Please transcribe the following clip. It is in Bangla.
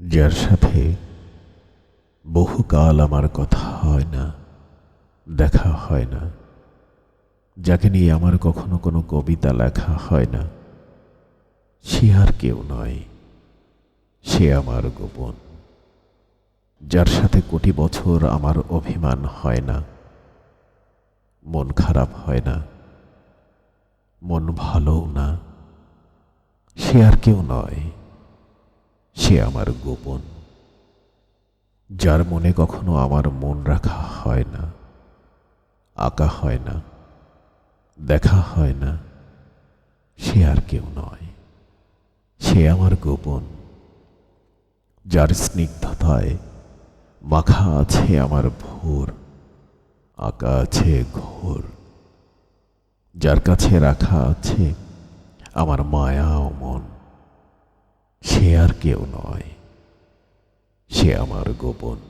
যার সাথে বহুকাল আমার কথা হয় না, দেখা হয় না, যাকে নিয়ে আমার কখনো কোনো কবিতা লেখা হয় না, সে আর কেউ নয়, সে আমার গোপন, যার সাথে কোটি বছর আমার অভিমান হয় না, মন খারাপ হয় না, মন ভালোও না, সে আর কেউ নয়। সে আমার গোপন, যার মনে কখনো আমার মন রাখা হয় না, আঁকা হয় না, দেখা হয় না, সে আর কেউ নয়। সে আমার গোপন, যার স্নিগ্ধতায় মাখা আছে আমার ভোর, আঁকা আছে ঘোর, যার কাছে রাখা আছে আমার মায়া ও মন। সে আর কেউ নয়। সে আমার গোপন।